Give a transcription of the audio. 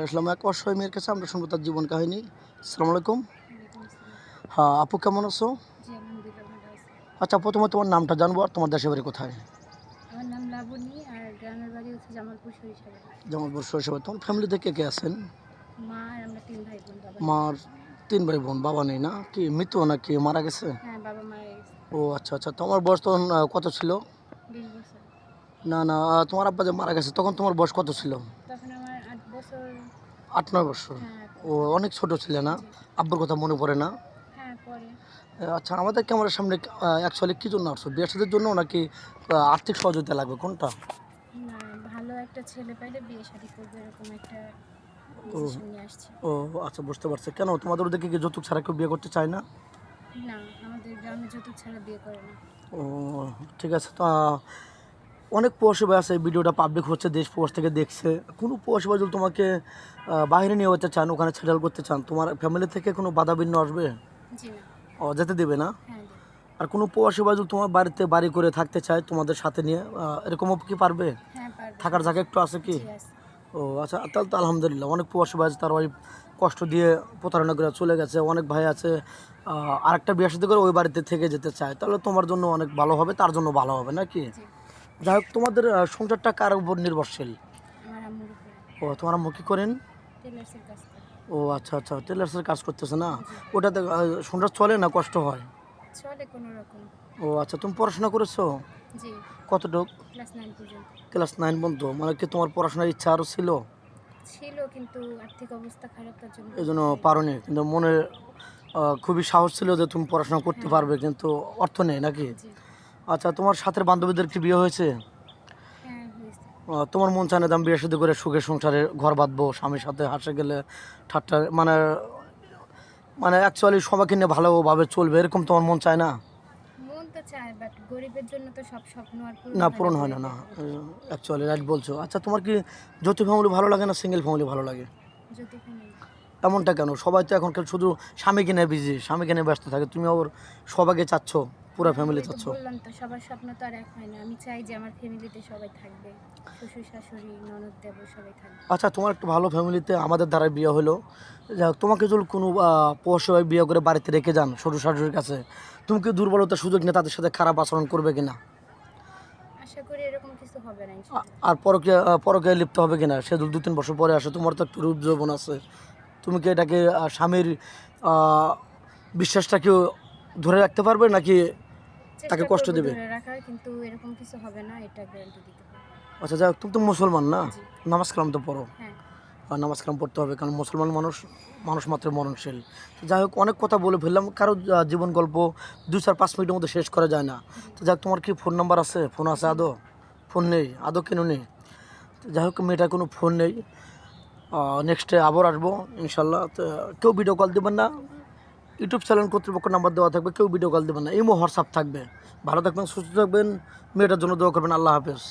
আসলাম। এক অসহায় মেয়ের কাছে আমরা শুনব তার জীবন কাহিনী। আসসালামু আলাইকুম। হ্যাঁ আপু কেমন আছো? আচ্ছা প্রথমে তোমার নামটা জানব আর তোমার দেশের বাড়ি কোথায়? আমার নাম লাবণী আর গ্রামের বাড়ি হচ্ছে জামালপুর সরিষাবাড়ি। জামালপুর তোমার ফ্যামিলিতে কে কে আছেন? মা আর আমরা তিন ভাই বোন বাবা মার তিন ভাই বোন বাবা নেই না? কি মৃত্যু নাকি মারা গেছে? হ্যাঁ বাবা মারা গেছে। ও আচ্ছা আচ্ছা তোমার বয়স তখন কত ছিল? বিশ বছর। না না তোমার আব্বা যে মারা গেছে তখন তোমার বয়স কত ছিল? তখন আমার আট বছর আট নয় বছর। হ্যাঁ ও অনেক ছোট ছিল না? আব্বুর কথা মনে পড়ে না? হ্যাঁ আচ্ছা আমাদের ক্যামেরার সামনে অ্যাকচুয়ালি কী জন্য আসছো? বিয়ে সাথের জন্য নাকি আর্থিক সহযোগিতা লাগবে? কোনটা? ভালো একটা ছেলে পাইলে বিয়ে শাদি করবে এরকম একটা ও। আচ্ছা বুঝতে পারছি। কেন? তোমাদের ওদিকে কি যৌতুক ছাড়া কেউ বিয়ে করতে চায় না? না আমাদের গ্রামে যৌতুক ছাড়া বিয়ে করে না। ও ঠিক আছে। তো অনেক প্রবাসী ভাই আছে ভিডিওটা পাবলিক হচ্ছে দেশ প্রবাস থেকে দেখছে। কোনো প্রবাসী ভাই যদি তোমাকে বাইরে নিয়ে যেতে চান ওখানে সেটেল করতে চান তোমার ফ্যামিলি থেকে কোনো বাধা বিঘ্ন আসবে? ও যেতে দেবে না? হ্যাঁ আর কোনো প্রবাসী ভাই যদি তোমার বাড়িতে বাড়ি করে থাকতে চায় তোমাদের সাথে নিয়ে এরকমও কি পারবে? হ্যাঁ থাকার জায়গা একটু আছে কি? ও আচ্ছা তাহলে তো আলহামদুলিল্লাহ অনেক প্রবাসী আছে তার ওই কষ্ট দিয়ে প্রতারণা করে চলে গেছে অনেক ভাই আছে আরেকটা বিয়ে সাথে করে ওই বাড়িতে থেকে যেতে চায় তাহলে তোমার জন্য অনেক ভালো হবে তার জন্য ভালো হবে নাকি যাই হোক তোমাদের সংসারটা কার উপর নির্ভরশীল? ও তোমার আম্মু কী করেন? ও আচ্ছা আচ্ছা টেলার্সের কাজ করতেছে না? ওটাতে সংসার চলে না কষ্ট হয়? চলে কোনো রকম। ও আচ্ছা তুমি পড়াশোনা করেছ? জি। কতটুক? ক্লাস নাইন পর্যন্ত। ক্লাস নাইন পর্যন্ত মানে কি তোমার পড়াশোনার ইচ্ছা আরও ছিল? ছিল কিন্তু আর্থিক অবস্থা খারাপ তার জন্য এই জন্য পারোনি কিন্তু মনে খুবই সাহস ছিল যে তুমি পড়াশোনা করতে পারবে কিন্তু অর্থ নেই নাকি? আচ্ছা তোমার সাথে বান্ধবীদের কি বিয়ে হয়েছে? হ্যাঁ তোমার মন চায় না আমি বিয়ে সাথে করে সুখে সংসারে ঘর বাঁধবো স্বামীর সাথে হাসে গেলে ঠাট্টা মানে মানে অ্যাকচুয়ালি সবাইকে নিয়ে ভালোভাবে চলবে এরকম তোমার মন চায় না? না পূরণ হয় না না অ্যাকচুয়ালি রাইট বলছো। আচ্ছা তোমার কি যৌথ ফ্যামিলি ভালো লাগে না সিঙ্গেল ফ্যামিলি ভালো লাগে? এমনটা কেন? সবাই তো এখন শুধু স্বামীকে নিয়ে বিজি স্বামীকে নিয়ে ব্যস্ত থাকে। তুমি আবার সবাইকে চাচ্ছ? পুরো ফ্যামিলি চাচ্ছ বললাম তো সবার স্বপ্ন তো আর এক হয় না। আমি চাই যে আমার ফ্যামিলিতে সবাই থাকবে। শ্বশুর শাশুড়ি ননদ দেব সবাই থাকবে। আচ্ছা তোমার একটা ভালো ফ্যামিলিতে আমাদের দ্বারা বিয়ে হলো। যাই হোক, তোমাকে যদি কোনো পশুভাবে বিয়ে করে বাড়িতে রেখে যান শ্বশুর শাশুড়ির কাছে তুমি কি দুর্বলতার সুযোগ নিয়ে তাদের সাথে খারাপ আচরণ করবে কিনা? আশা করি এরকম কিছু হবে না আ- আর পরকে পরকে লিপ্ত হবে কিনা? সে দু তিন বছর পরে আসে তোমার তো একটু রূপ যৌবন আছে। তুমি কি এটাকে স্বামীর আহ, বিশ্বাসটাকে ধরে রাখতে পারবে নাকি তাকে কষ্ট দেবে? রাখার কিন্তু এরকম কিছু হবে না এটা গ্যারান্টি দিতে আচ্ছা যাই হোক, তুমি তো মুসলমান না। নামাজ কালাম তো পড়ো। হ্যাঁ। আর নামাজ কালাম পড়তে হবে কারণ মুসলমান মানুষ মানুষ মাত্র মরণশীল। তো যাই হোক অনেক কথা বলে ফেললাম কারও জীবন গল্প দু চার পাঁচ মিনিটের মধ্যে শেষ করা যায় না। তো যাই হোক, তোমার কি ফোন নাম্বার আছে? ফোন আছে আদৌ? ফোন নেই? আদৌ কেন নেই? তো যাই হোক মেয়েটার কোনো ফোন নেই। নেক্সটে আবার আসব ইনশাল্লাহ। তো কেউ ভিডিও কল দেবেন না? ইউটিউব চ্যানেল কর্তৃপক্ষ নাম্বার দেওয়া থাকবে, কেউ ভিডিও কল দেবেন না। ইমো হোয়াটসঅ্যাপ থাকবে। ভালো থাকবেন, সুস্থ থাকবেন, মেয়েটার জন্য দোয়া করবেন, আল্লাহ হাফেজ।